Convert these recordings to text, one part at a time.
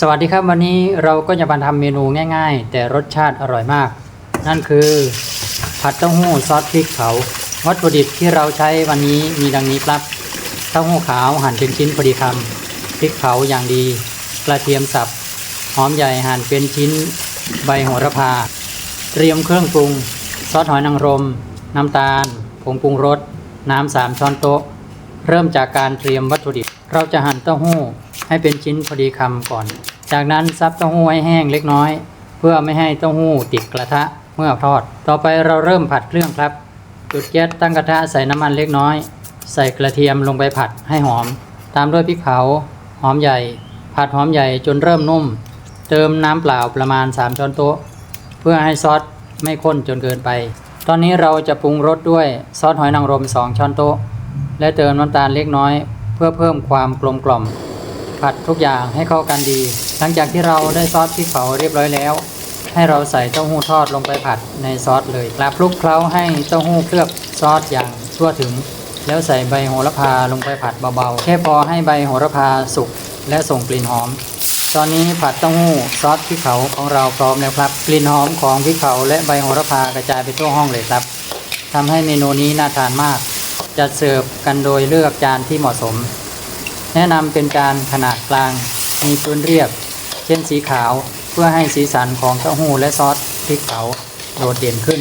สวัสดีครับวันนี้เราก็จะมาทำเมนูง่าย ๆ แต่รสชาติอร่อยมาก นั่นคือ ผัดเต้าหู้ซอสพริกเผาวัตถุดิบที่เราใช้วันนี้มีดังนี้ครับ เต้าหู้ขาวหั่นเป็นชิ้นพอดีคำพริกเผาอย่างดี กระเทียมสับหอมใหญ่หั่นเป็นชิ้น ใบโหระพา เตรียมเครื่องปรุง ซอสหอยนางรม น้ำตาลผงปรุงรสน้ำสามช้อนโต๊ะ เริ่มจากการเตรียมวัตถุดิบ เราจะหั่นเต้าหู้ให้เป็นชิ้นพอดีคำก่อน จากนั้นซับเต้าหู้ให้แห้งเล็กน้อย เพื่อไม่ให้เต้าหู้ติดกระทะเมื่อทอด ต่อไปเราเริ่มผัดเครื่องครับ จุดแก๊สตั้งกระทะใส่น้ำมันเล็กน้อย ใส่กระเทียมลงไปผัดให้หอม ตามด้วยพริกเผา หอมใหญ่ ผัดหอมใหญ่จนเริ่มนุ่ม เติมน้ำเปล่าประมาณ 3 ช้อนโต๊ะ เพื่อให้ซอสไม่ข้นจนเกินไป ตอนนี้เราจะปรุงรสด้วยซอสหอยนางรม 2 ช้อนโต๊ะ และเติมน้ำตาลเล็กน้อย พื่อเพิ่มความกลมกล่อม ผัดทุกอย่างให้เข้ากันดี หลังจากที่เราได้ซอสพริกเผาเรียบร้อยแล้ว ให้เราใส่เต้าหู้ทอดลงไปผัดในซอสเลยครับคลุกเคล้าให้เต้าหู้เคลือบซอสอย่างทั่วถึง แล้วใส่ใบโหระพาลงไปผัดเบาๆแค่พอให้ใบโหระพาสุกและส่งกลิ่นหอมตอนนี้ผัดเต้าหู้ซอสพริกเผาของเราพร้อมแล้วครับ กลิ่นหอมของพริกเผาและใบโหระพากระจายไปทั่วห้องเลยครับทำให้เมนูนี้น่าทานมาก จัดเสิร์ฟกันโดยเลือกจานที่เหมาะสม แนะนำเป็นจานขนาดกลาง มีพื้นเรียบ เช่นสีขาวเพื่อให้สีสันของเต้าหู้และซอสพริกเผาโดดเด่นขึ้น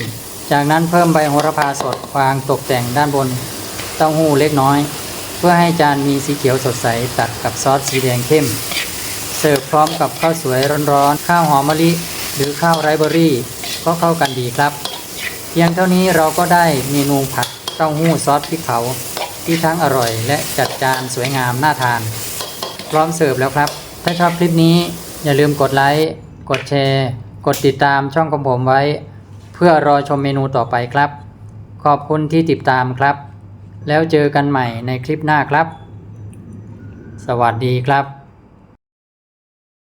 จากนั้นเพิ่มใบโหระพาสดวางตกแต่งด้านบนเต้าหู้เล็กน้อย เพื่อให้จานมีสีเขียวสดใสตัดกับซอสสีแดงเข้ม เสิร์ฟพร้อมกับข้าวสวยร้อนๆ ข้าวหอมมะลิ หรือข้าวไรเบอรี่ ก็เข้ากันดีครับ เพียงเท่านี้เราก็ได้เมนูผัด ต้าหู้ซอสพริกเผาที่ทั้งอร่อย และจัดจานสวยงามน่าทาน พร้อมเสิร์ฟแล้วครับ ถ้าชอบคลิปนี้อย่าลืมกดไลค์กดแชร์ กดติดตามช่องของผมไว้ เพื่อรอชมเมนูต่อไปครับ ขอบคุณที่ติดตามครับ แล้วเจอกันใหม่ในคลิปหน้าครับ สวัสดีครับ